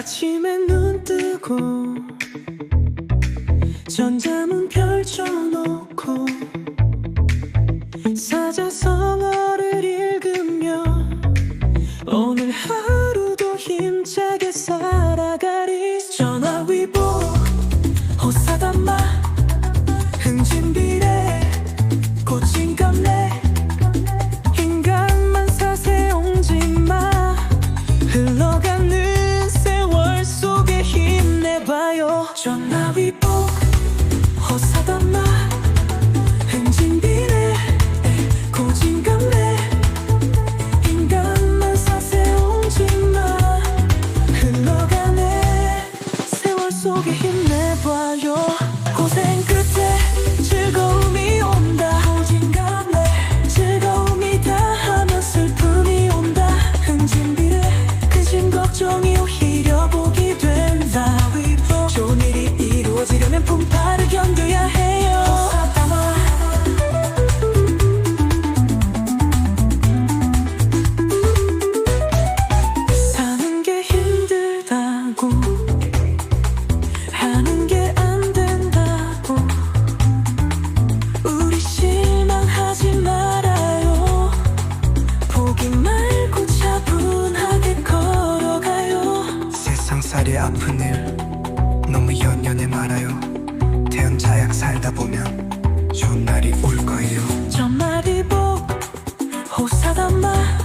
아침에 눈 뜨고 전자문 펼쳐놓고 사자성어를 읽으며 오늘 하루도 힘차게 살아가리 전화위복 호사단마 흥진비 전화위복 호사단마 흥진비례 고진감래 인간만 사세 옹지마 흘러가네. 세월 속에 세상살이 아픈 일 너무 연연해 말아요. 태연자약 살다 보면 좋은 날이 올 거예요. 전마리 복 호사단마